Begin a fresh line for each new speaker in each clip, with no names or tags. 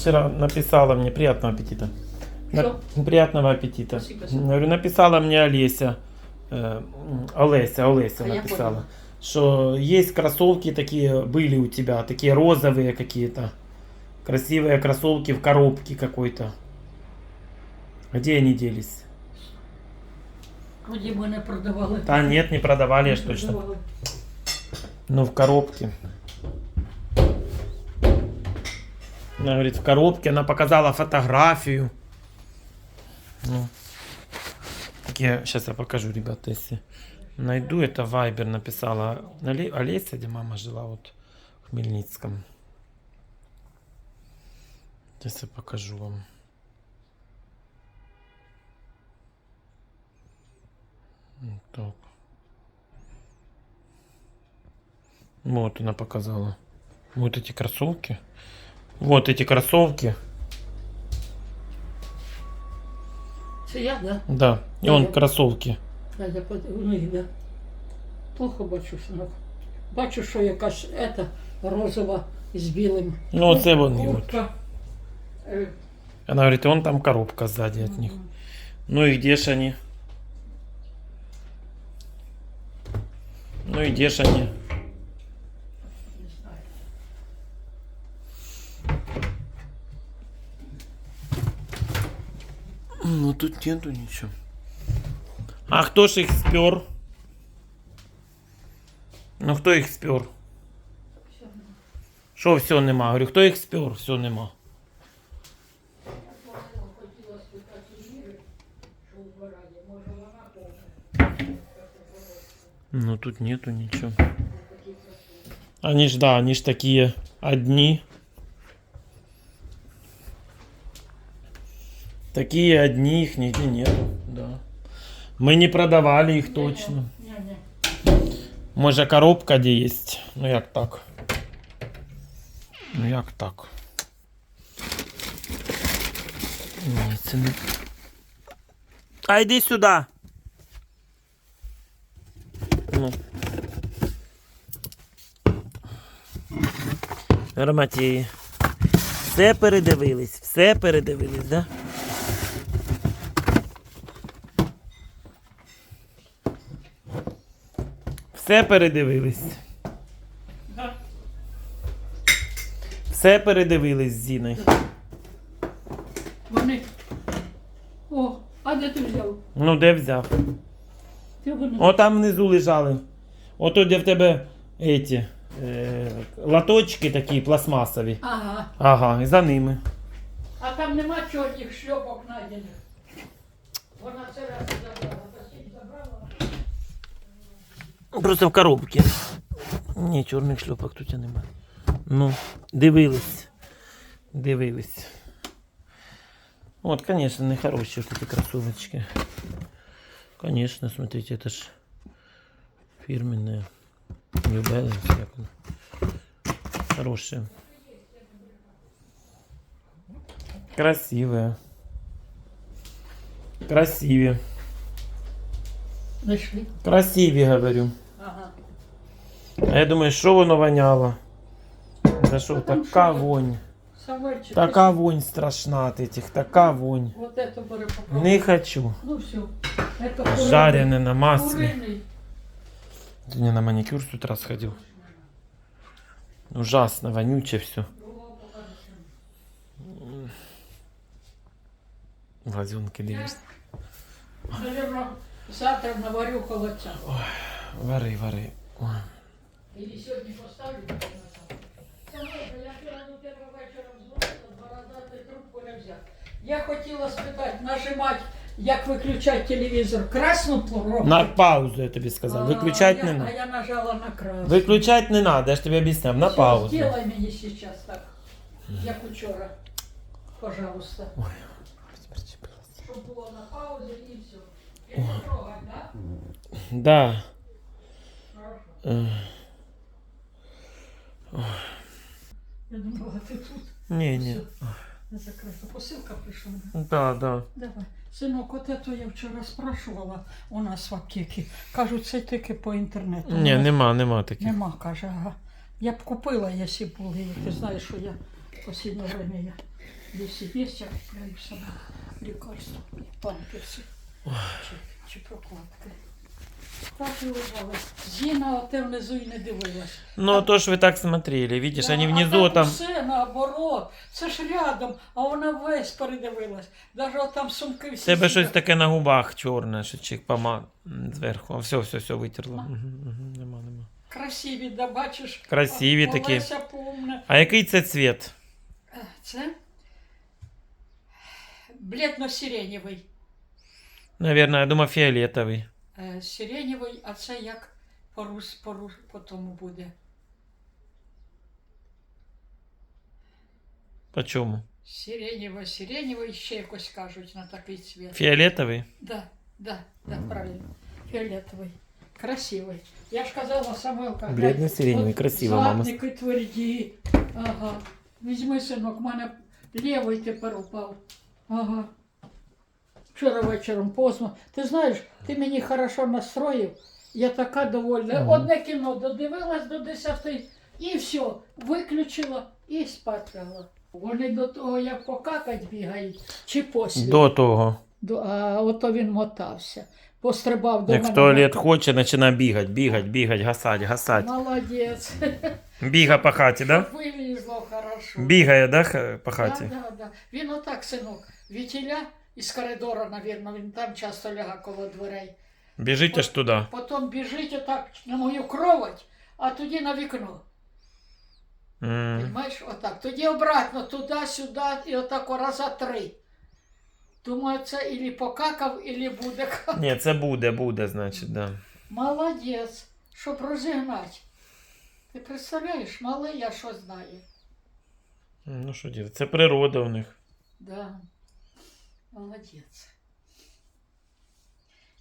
вчера написала мне приятного аппетита. На-
Что?
Приятного аппетита.
Спасибо.
Говорю, написала мне Олеся, э, Олеся, Олеся
А я
написала, что есть кроссовки такие были у тебя, такие розовые какие-то, красивые кроссовки в коробке какой-то. Где они делись?
Вроді ми не продавали.
Да нет, не продавали, я ж точно.
Продавали.
Ну, в коробке. Она говорит, в коробке. Она показала фотографию. Ну. Так я, сейчас я покажу, ребята, если найду. Это Вайбер написала Оле- Олеся, где мама жила, вот в Хмельницком. Сейчас я покажу вам. Вот так. Вот она показала. Вот эти кроссовки. Вот эти кроссовки.
Це я, да?
Да. И он
Ага.
кроссовки.
Да, я под... у них, да. Плохо бачу, синок. Бачу, що якась ета розова з білим.
Ну, оце вони от.
Куртка. Е,
Она говорит, и он там коробка сзади от них. Ну и где ж они? Ну и где ж они? Ну тут нету ничего. А кто ж их спер? Ну хто їх спер? Що все нема? Говорю, хто їх спер? Все нема.
Хотіла спитати у Міри, що вбирає. Може вона повна.
Ну тут нету ничего. Они ж, да, они ж такие одни. Такие одни, их нигде нету, да. Мы не продавали их точно. Може коробка де есть. Ну як так? Ну як так? Ні, це не. А йди сюди. Ну. Роматії. Все передивились, все передивились, да? Все передивились.
Да.
Все передивились з Зіною.
Вони. О, а де ти взяв?
Ну, де взяв?
Ти вони.
О, там внизу лежали. Ото де в тебе эти, е, латочки такі пластмасові.
Ага.
Ага, і за ними.
А там нема чорних шльопок найдених. Вона це раз забрала, посіль забрала.
Просто в коробці. Ні, чорних шльопок тут немає. Ну, дивились. Дивились. Вот, конечно, нехорошие вот эти кроссовочки. Конечно, смотрите, это ж фирменные. New Balance, как он. Хорошие. Красивые. Красивее.
Знайшли.
Красивее, говорю.
Ага.
А я думаю, що воно воняло? За що
А там
така
що?
вонь?
Савельчик.
Така вонь страшна от этих, така вонь.
Вот это бери попробуй.
Не хочу.
Ну все. Это куриный.
Жарене на маслі.
Куриный.
Ты не на маникюр с утра сходил? Ужасно, вонюче все. Глазенки дивишься.
Наверное, завтра наварю холодца.
Вари, вари. Ой.
Или сегодня поставлю. Самойка, я вчора до тебе вечором дзвонила, два рази ти трубку не взяв. Я хотіла спитати, нажимати, як виключати телевізор. Красну кнопку?
На паузу я тобі сказав. Виключать
А,
не
я- А
надо.
я нажала на красну.
Виключать не надо, я ж тобі об'ясняв. На
Всё,
паузу.
Сделай мені сейчас так, як учора. Пожалуйста. Щоб було на паузі і все. Да? Я думала, ти тут.
Ні, ні.
Не закрита. Посилка прийшла.
Да, да.
Давай. Синок, от это я вчора спрашувала у нас в аптеці. Кажуть, це тільки по інтернету.
Ні, нема, нема таких.
Нема, каже, ага. Я б купила, якщо були. Ти знаєш, що я в останнє время я Если есть, я купляю сама лекарства, памперсы чи, чи прокладки. Так і лежала. Зіна, а внизу і не дивилась.
Ну, а то ж ви так смотрели, видиш,
Да,
они внизу
там
там...
все наоборот. Це ж рядом, а вона весь передивилась. Даже там сумки всі.
Тебе щось таке на губах чорне, що чик пома зверху. А все, все, все витерло. Угу, угу, нема, нема.
Красиві, да бачиш.
Красиві такі.
Олеся.
А який це цвіт?
Е, Це бледно-сиренєвий.
Наверное, я думаю, фіолетовий.
Е, Сиренєвий, а це як по, рус, по, рус, по тому буде.
По чому?
Сиренєвий, сиренєвий, ще якось кажуть на такий цвіт.
Фіолетовий?
Да, да, да, правильно. Фіолетовий. Красивий. Я ж казала, Самилка. глянь,
Бледно-сиреневий,
от
красиво, мама.
Задники тверді. Ага. Візьми, синок, в мене лівий тепер упав. Ага. Вчора вечором поздно. Ти знаєш, ти мені хорошо настроїв. Я така довольна.
Ага.
Одне кіно додивилась до 10 і все, виключила і спать лягла. Вони до того, як покакать бігають, чи після.
До того.
До- А ото він мотався. Пострибав до
Як
мене.
в туалет хоче, починає бігати, бігати, бігати, гасать, гасать.
Молодець.
Біга по хаті, да?
Вилізло хорошо.
Бігає, да, по хаті?
Да, да, да. Він отак, синок, вітіля із коридора, навірно, він там часто ляга коло дверей.
Біжить аж туди.
Потім біжить отак на мою кровать, а тоді на вікно. Понимаєш, отак. Тоді обратно, туди-сюди, і отак раза три. Думаю, це ілі покакав, ілі буде.
Ні, це буде, буде, значить, да.
Молодець, щоб розігнати. Ти представляєш, малий, а що знає.
Ну що діти, це природа у них.
Да. Молодець.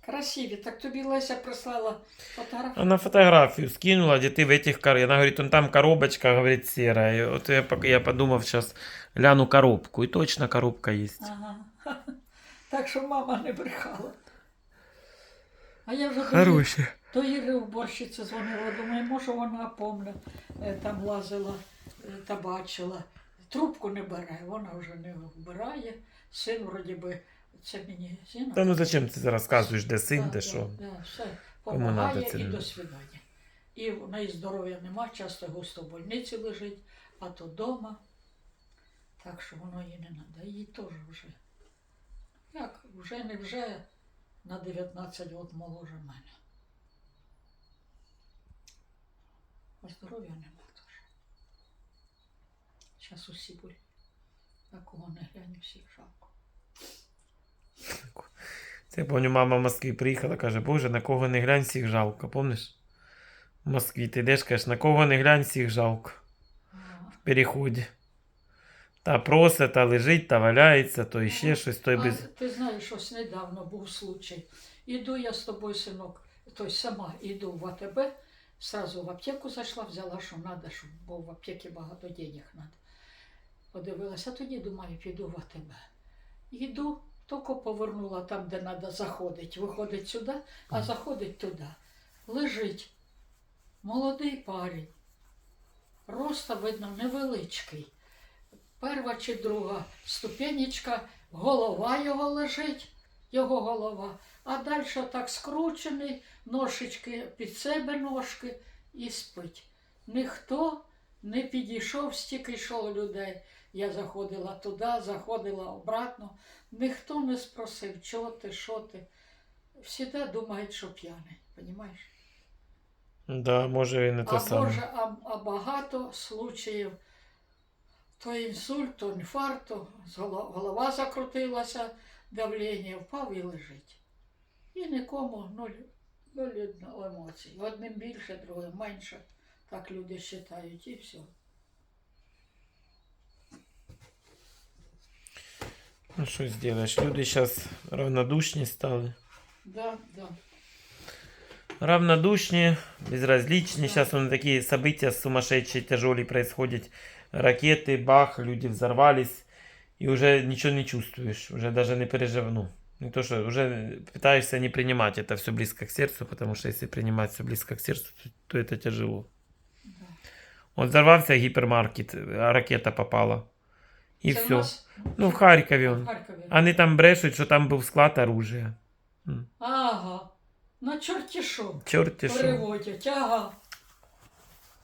Красиві. Так тобі Леся прислала фотографію.
Она фотографию скинула, где ты в этих кор... Она говорит, он там коробочка, говорит, серая. И вот я, пок- я подумав сейчас, гляну коробку. И точно коробка есть.
Ага. Так що мама не брехала. А я вже Ї-
Хорошая.
до Іри уборщиці дзвонила, думаю, може вона помне, е, там лазила е, та бачила. Трубку не бере, вона вже не вбирає. Син вроді би, це мені сина.
Та ну зачем ти розказуєш, де син, де що?
Да, все. Помагає і до свидання. І в неї здоров'я нема, часто густо в больниці лежить, а то вдома. Так що воно їй не треба. Їй теж вже. Як, вже не вже на 19 років моложе мене. А здоров'я нема. Зараз усі болі. На кого не глянь, всіх жалко.
Це я пам'ятаю, мама в Москві приїхала, каже, Боже, на кого не глянь, всіх жалко. Помниш? В Москві ти йдеш, кажеш, на кого не глянь, всіх жалко. В переході. Та просить, та лежить, та валяється, то іще щось, то й
А,
без.
ти знаєш, ось недавно був случай. Іду я з тобою, синок, тобто сама йду в АТБ, сразу в аптеку зайшла, взяла, що треба, щоб, бо в аптеці багато денег треба. Подивилася, тоді думаю, піду в АТБ. Йду, тільки повернула там, де треба заходити. Виходить сюди, а заходить туди. Лежить молодий парень. Роста, видно, невеличкий. Перша чи друга ступенечка, голова його лежить, його голова, а далі так скручений, ножички під себе ножки і спить. Ніхто не підійшов, стільки йшло людей. Я заходила туди, заходила обратно. Ніхто не спросив, чого ти, що ти. Всіда думають, що п'яний, розумієш?
Да, може і не те
А,
саме.
Боже, а, а багато случаїв. То інсульт, то інфаркт, то голова закрутилася, давлення впав і лежить. І нікому нуль, нуль емоцій. Одним більше, другим менше. Так люди вважають і все.
Ну що зробиш? Люди зараз равнодушні стали.
Да, да.
равнодушні, безразличні.
Да.
Сейчас вон такие события сумасшедшие, тяжелые происходят. Ракеты, бах, люди взорвались. И уже ничего не чувствуешь. Уже даже не пережив... Ну, не то, что уже пытаешься не принимать это все близко к сердцу, потому что если принимать все близко к сердцу, то, то это тяжело.
да.
Вот взорвался гипермаркет, а ракета попала. І
Це в
все.
нас
Ну, в Харкові
в
он.
Харкові.
Вони там брешуть, що там був склад оружия. М.
Ага. На чорті що.
Чорті що.
Переводять, ага.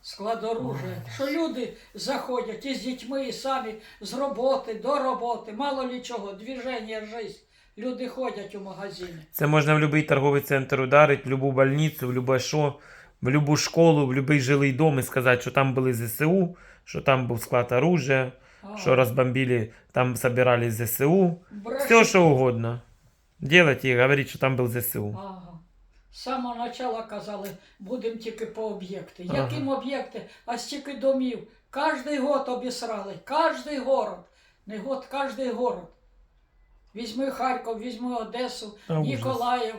Склад оружия. Що люди заходять із дітьми, і самі з роботи, до роботи, мало лі чого, движення, жизнь. Люди ходять у магазини.
Це можна в будь-який торговий центр ударити, в будь-яку больницю, в будь-яке що, в будь-яку школу, в будь-який жилий дом і сказати, що там були ЗСУ, що там був склад оружия. Що розбомбили, там собирались ЗСУ. Все, що угодно. Делать і говорити, що там був ЗСУ.
Ага. З самого начала казали, будемо тільки по об'єкти.
Ага.
Яким об'єкти? А стільки домів. Кожний год обісрали. Кожний город. Не год, кожний город. Візьми Харків, візьми Одесу,
А, ужас.
Ніколаїв,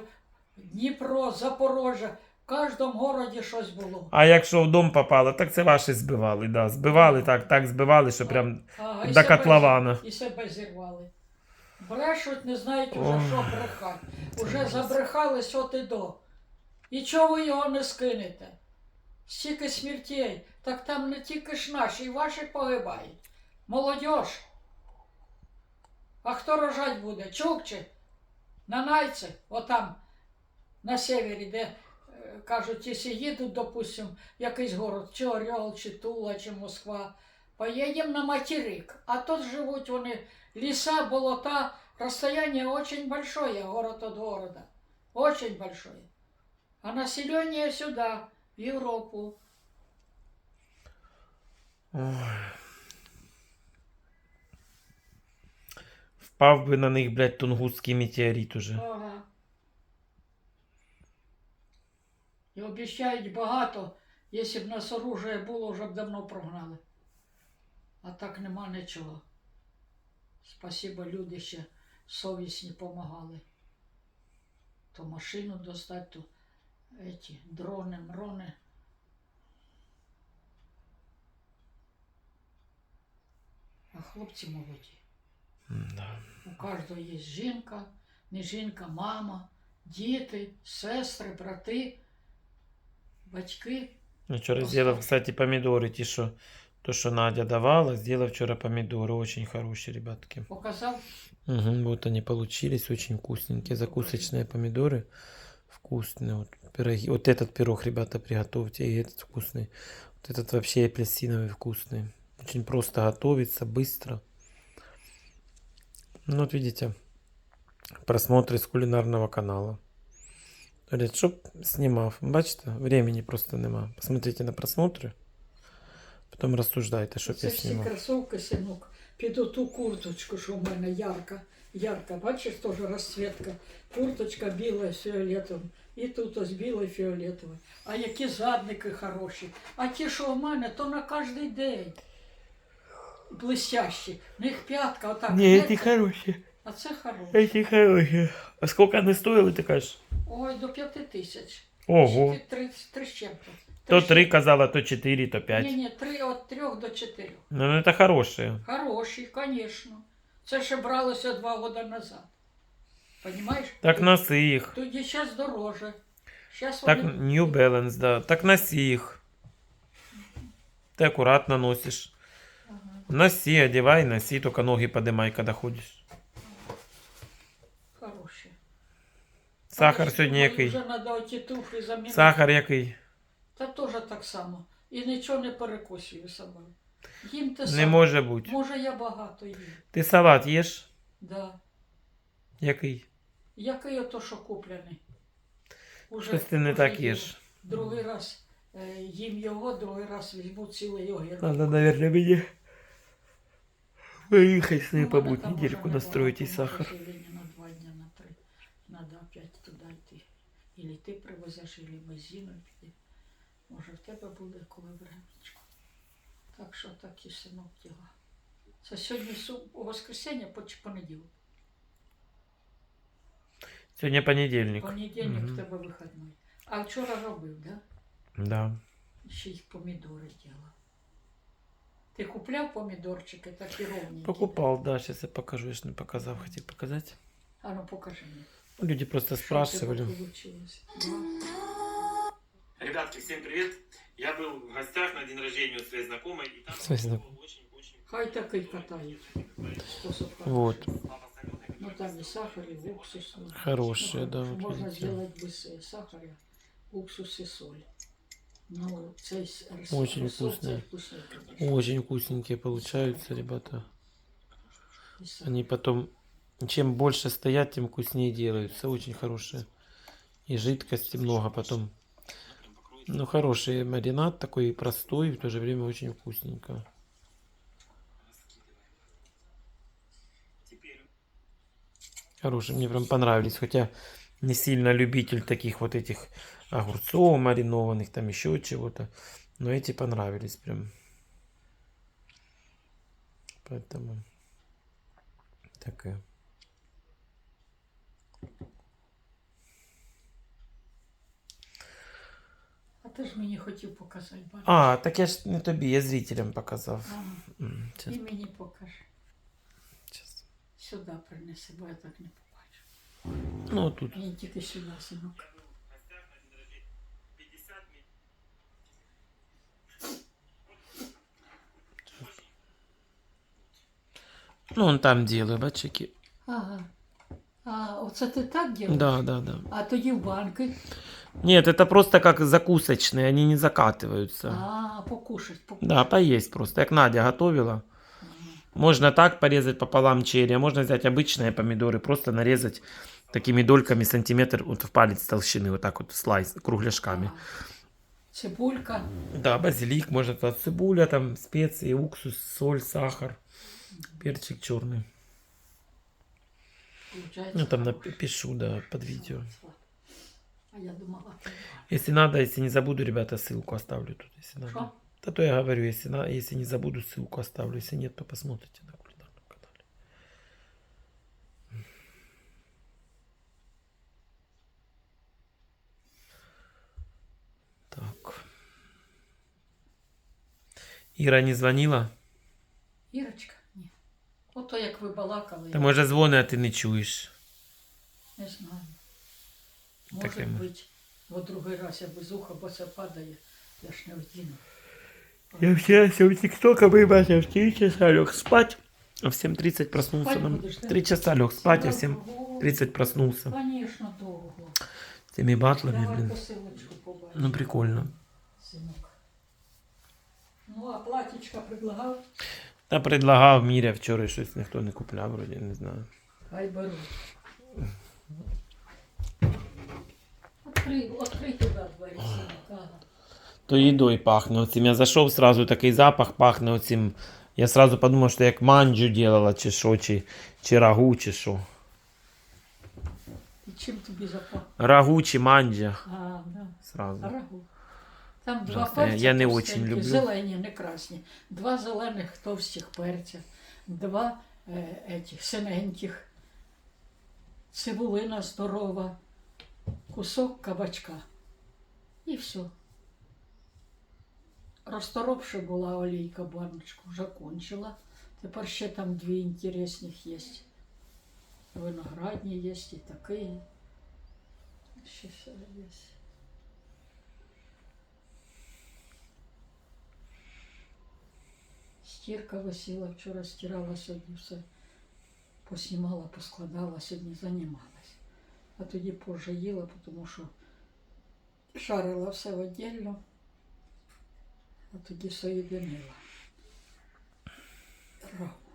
Дніпро, Запорожжя. В кожному городі щось було.
А якщо в дом попало, так це ваші збивали, да. Збивали так, так збивали, що прям
Ага, і
до
себе-
котлована.
І себе зірвали. Брешуть, не знають уже,
Ой.
що брехати. Уже забрехались от і до. І чого ви його не скинете? Стільки смертей, так там не тільки ж наші, і ваші погибають. Молодіж. А хто рожать буде? Чукчі? На Найці, отам, на севері, де кажуть, якщо їдуть, допустим, якийсь город, чи Орел, чи Тула, чи Москва, поїдемо на материк. А тут живуть вони ліса, болота, розстояние очень большое, город от города. Очень большое. А население сюда, в Европу.
Ой. Впав би на них, блядь, тунгусський метеорит уже.
Ага. І обіцяють багато, якщо б нас оружие було, вже б давно прогнали. А так нема нічого. Спасибо, люди ще совісні помагали. То машину достати, то эти, дрони, мрони. А хлопці молоді.
Да.
У кожного є жінка, не жінка, мама, діти, сестри, брати, батьки.
Я вчора сделал, кстати, помидоры, ті, що, то, що Надя давала, сделал вчора помидоры, очень хорошие, ребятки.
Показав,
Угу, вот они получились, очень вкусненькие, закусочные помидоры. Вкусные, вот пироги. Вот этот пирог, ребята, приготовьте, и этот вкусный. Вот этот вообще апельсиновый вкусный. Очень просто готовится, быстро. Ну, вот видите, просмотры с кулинарного канала. Чтоб снимав. Бачите, времени просто нема. Посмотрите на просмотры. Потом рассуждайте, щоб
це
я
всі
знімав.
кросовки, синок, під оту курточку, що в мене ярка, ярка, бачиш, теж розцвітка. Курточка біла з фіолетовим. І тут ось біле і фіолетове. А які задники хороші. А ті, що в мене, то на кожен день. Блестящі. В них п'ятка отак.
Не,
гнеться,
эти хорошие.
А це хороше.
Эти хорошие. А сколько они стоили, ты кажешь?
Ой, до п'яти тисяч.
Ого.
Три, три, три з чим-то.
То
з
три
чим-
казала, то четыре, то пять.
Ні, ні, три, від трьох до чотирьох.
Ну, ну, это хорошие.
Хороші, звісно. Це ще бралося два роки назад. Понимаєш?
Так носи их.
Тоді зараз дороже. Зараз
Так
вони...
New Balance, да. Так носи их. Ты аккуратно носишь.
Ага.
Носи, одевай, носи, только ноги поднимай, когда ходишь. Сахар сьогодні який?
Вже треба оті туфлі замінити.
Сахар який?
Та теж так само. І нічого не перекусую собою. Їм те
Не може бути.
Може я багато їм.
Ти салат їш?
Да.
Який?
Який ото, що куплений. Уже,
Щось ти не
уже
так
їм.
їш.
Другий раз е, їм його, другий раз візьму цілий огірок.
Надо, наверное, мені виїхати з
Ну, мене там
недельку
уже
настроить і сахар.
сьогодні Ілі ти привезеш, ілі ми з Зіною піде. Може в тебе буде коли времечко. Так що такі синок діла. Це сьогодні су- воскресенье по чи понеділок.
Сьогодні понедільник.
Понедільник
Мгм.
в тебе вихідний. А вчора робив, да?
Да.
Ще й помідори діла. Ти купляв помідорчики такі ровні?
Покупал, да, сейчас я покажу, я ж не показав, хотів показати.
А ну покажи мені.
Ну, Люди просто
Що в
спрашивали.
тебе получилось? Да.
Ребятки, всем привет! Я был в гостях на день рождения у своей знакомой, и там Своей был знакомой. очень-очень
Хай такий катають. Способ катати.
Вот.
Ну там і сахар, і уксус. ну,
Хорошие,
ну,
да,
що
вот
Можна
видите.
зробити без е, сахара, уксус і соль. Ну, цей с- рис-
Очень
розсол,
вкусне.
цей вкусний, конечно.
Очень вкусненькие получаются, ребята.
І сахар.
Они потом, чем больше стоят, тем вкуснее делаются. Очень хорошие. И жидкости много потом. Ну, хороший маринад такой простой, в то же время очень вкусненько. Хорошие, мне прям понравились. Хотя не сильно любитель таких вот этих огурцов маринованных, там еще чего-то. Но эти понравились прям. Поэтому такая.
А ти ж мені хотів показати, бачиш?
А, так я ж не тобі, я зрителям показав.
А,
М, Щас,
і мені покажи.
щас.
Сюди принеси, бо я так не побачу.
Ну, тут.
Мені тільки сюди, синок.
Ну, он там делаю, бачики.
Ага. А оце ти так робиш?
Да, да, да.
А тоді в банки.
Нет, это просто как закусочные, они не закатываются.
А, покушать, покушать.
Да, поесть просто. Как Надя готовила. Можно так порезать пополам черри, а можно взять обычные помидоры, просто нарезать такими дольками сантиметр вот в палец толщины, вот так вот слайс, кругляшками.
Цибулька.
Да, базилик, можно туда цибуля, там специи, уксус, соль, сахар, перчик черный.
Получається,
Ну, там
хороше.
напишу, да, под видео.
А я думала, ти-
Если надо, если не забуду, ребята, ссылку оставлю тут, если надо.
Що?
Да то я говорю, если, на, если не забуду, ссылку оставлю. Если нет, то посмотрите на кулинарном канале. Так. Іра не звонила?
Ірочка? Ото як ви балакали,
Та може дзвони, а ти не чуєш.
не знаю.
Таке
Може
мо-
бути, бо другий раз я без уха, бо це падає, я ж не вдіну.
Я вчера у ТикТока выбрался в 3 часа лег спать, а в 7.30 проснулся.
Спать
Нам
будешь, да?
3 часа лег спать, а в
Звісно,
7.30 проснулся.
Звісно, довго.
Теми батлами,
Давай
блин.
посилочку побачимо.
Ну прикольно.
Синок. Ну, а платічка предлагав,
Та предлагав Міря вчора щось ніхто не купляв, вроді, не знаю.
хай беру. Открий, открий туди двері,
То їдою пахне оцим. Я зайшов, сразу такий запах пахне оцим. Я сразу подумав, що як манджу делала, чи що, чи, чи рагу, чи що.
І чим тобі запах?
Рагу чи манджа.
А, да.
Сразу.
Рагу. Там два
Ужасно.
Перця
я не
товстенькі,
очень люблю.
зелені, не красні. Два зелених товстих перця, два е, етих, синеньких, цибулина здорова, кусок кабачка. І все. Розторопша була олійка баночку, вже кончила. Тепер ще там дві інтересних є. Виноградні є і такий. Ще все є. Стірка висіла, вчора стирала сьогодні все. Поснімала, поскладала, сьогодні займалась. А тоді позже їла, тому що шарила все віддільно, а тоді соєдинила. Рагу.